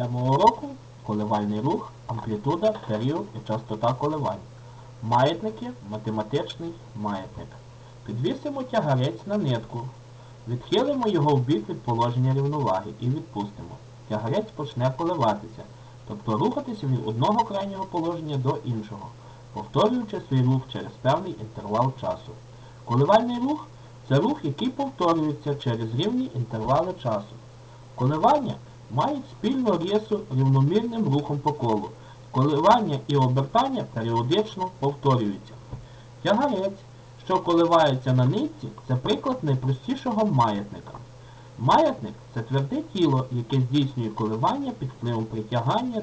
Тема уроку коливальний рух, амплітуда, період і частота коливань. Маятники, математичний маятник. Підвісимо тягарець на нитку. Відхилимо його в бік від положення рівноваги і відпустимо. Тягарець почне коливатися, тобто рухатися від одного крайнього положення до іншого, повторюючи свій рух через певний інтервал часу. Коливальний рух це рух, який повторюється через рівні інтервали часу. Коливання мають спільну рису рівномірним рухом по колу. Коливання і обертання періодично повторюються. Тягарець, що коливається на нитці, це приклад найпростішого маятника. Маятник це тверде тіло, яке здійснює коливання під впливом притягання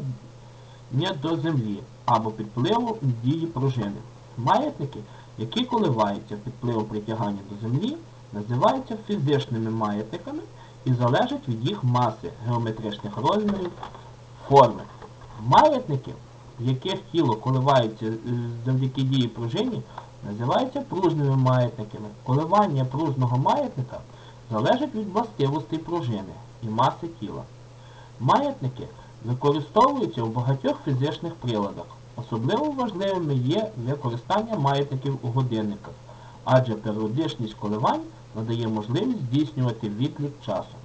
до землі або під впливом дії пружини. Маятники, які коливаються під впливом притягання до землі, називаються фізичними маятниками і залежать від їх маси, геометричних розмірів, форми. Маятники, в яких тіло коливається завдяки дії пружині, називаються пружними маятниками. Коливання пружного маятника залежить від властивостей пружини і маси тіла. Маятники використовуються у багатьох фізичних приладах. Особливо важливими є використання маятників у годинниках, адже періодичність коливань надає можливість здійснювати відлік часу.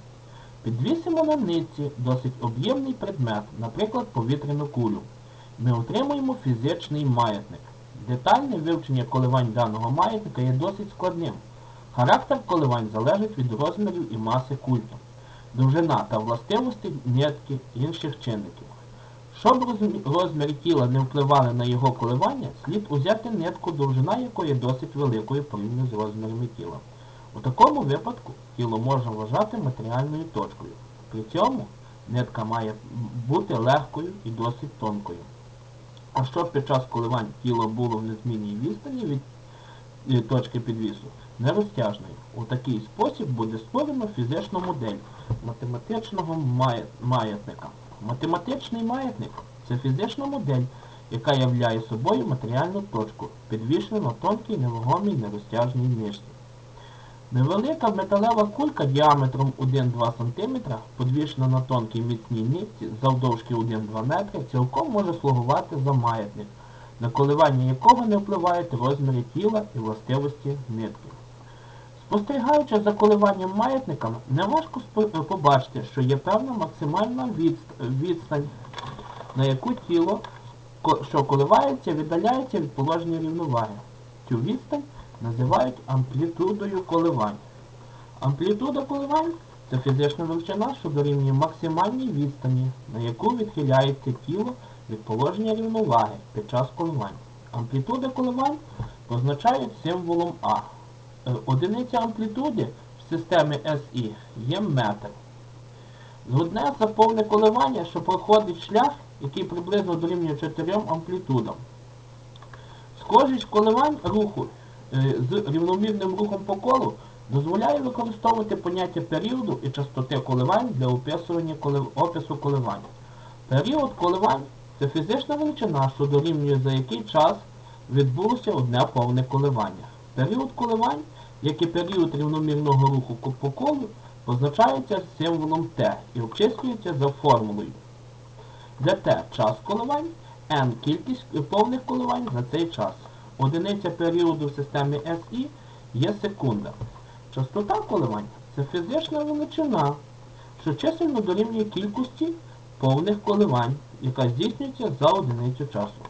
Підвісимо на нитці досить об'ємний предмет, наприклад, повітряну кулю. Ми отримуємо фізичний маятник. Детальне вивчення коливань даного маятника є досить складним. Характер коливань залежить від розмірів і маси кульки, довжина та властивості нитки інших чинників. Щоб розміри тіла не впливали на його коливання, слід узяти нитку, довжина якої досить великою порівняно з розмірами тіла. У такому випадку тіло можна вважати матеріальною точкою. При цьому нитка має бути легкою і досить тонкою. А щоб під час коливань тіло було в незмінній відстані від е, точки підвісу, нерозтяжною. У такий спосіб буде створено фізичну модель математичного маятника. Математичний маятник це фізична модель, яка являє собою матеріальну точку, підвішену на тонкій невагомій нерозтяжній нижці. Невелика металева кулька діаметром 1-2 см, подвішена на тонкій міцній нитці завдовжки 1-2 метри, цілком може слугувати за маятник, на коливання якого не впливають розміри тіла і властивості нитки. Спостерігаючи за коливанням маятником, неважко побачити, що є певна максимальна відстань, на яку тіло, що коливається, віддаляється від положення рівноваги. Цю відстань називають амплітудою коливань. Амплітуда коливань це фізична величина, що дорівнює максимальній відстані, на яку відхиляється тіло від положення рівноваги під час коливань. Амплітуда коливань позначають символом А. Е, Одиниця амплітуди в системі SI є метр. Згодне за повне коливання, що проходить шлях, який приблизно дорівнює 4 амплітудам. Схожість коливань руху з рівномірним рухом по колу дозволяє використовувати поняття періоду і частоти коливань для описування опису коливань. Період коливань це фізична величина, що дорівнює за який час відбулося одне повне коливання. Період коливань, як і період рівномірного руху по колу, позначається символом Т і обчислюється за формулою. Де Т час коливань, N кількість повних коливань за цей час. Одиниця періоду в системі SI є секунда. Частота коливань це фізична величина, що чисельно дорівнює кількості повних коливань, яка здійснюється за одиницю часу.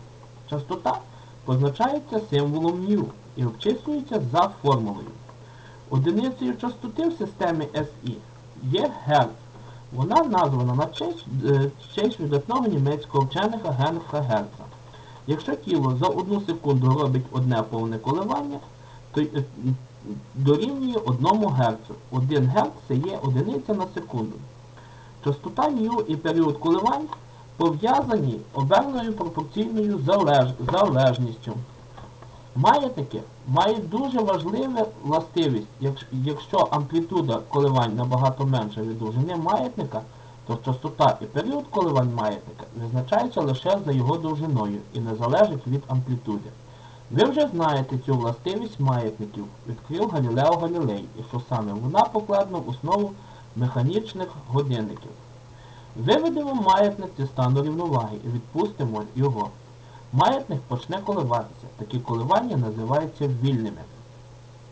Частота позначається символом μ і обчислюється за формулою. Одиницею частоти в системі SI є Герц. Вона названа на честь, е, честь видатного німецького вченика Генріха Герца. Якщо тіло за одну секунду робить одне повне коливання, то е, дорівнює 1 Гц. 1 Гц це є одиниця на секунду. Частота μ і період коливань пов'язані оберною пропорційною залеж... залежністю. Маятники мають дуже важливу властивість. Якщо амплітуда коливань набагато менша від довжини маятника, то частота і період коливань маятника визначаються лише за його довжиною і не залежать від амплітуди. Ви вже знаєте цю властивість маятників, відкрив Галілео Галілей, і що саме вона покладена в основу механічних годинників. Виведемо маятник зі стану рівноваги і відпустимо його. Маятник почне коливатися. Такі коливання називаються вільними.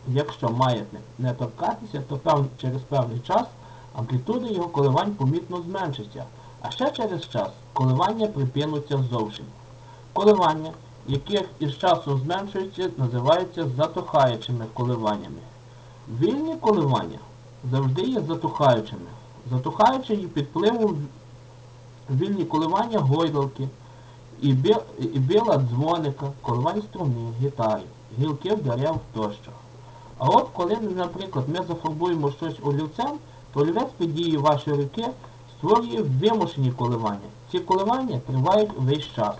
Якщо маятник не торкатися, то пев- через певний час амплітуда його коливань помітно зменшиться, а ще через час коливання припинуться зовсім. Коливання, яких із часом зменшуються, називаються затухаючими коливаннями. Вільні коливання завжди є затухаючими. Затухаючи і під впливом вільні коливання гойдалки, і, бі, і біла дзвоника, коливань струни, гітари, гілків дерев тощо. А от коли, наприклад, ми зафарбуємо щось олівцем, олівець під дією вашої руки створює вимушені коливання. Ці коливання тривають весь час,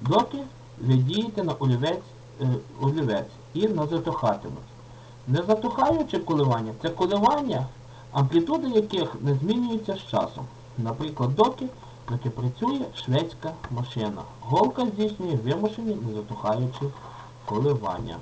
доки ви дієте на олівець, е, олівець і не затухатимуть. Незатухаюче коливання це коливання, амплітуда яких не змінюється з часом. Наприклад, доки, доки працює шведська машина. Голка здійснює вимушені незатухаючі коливання.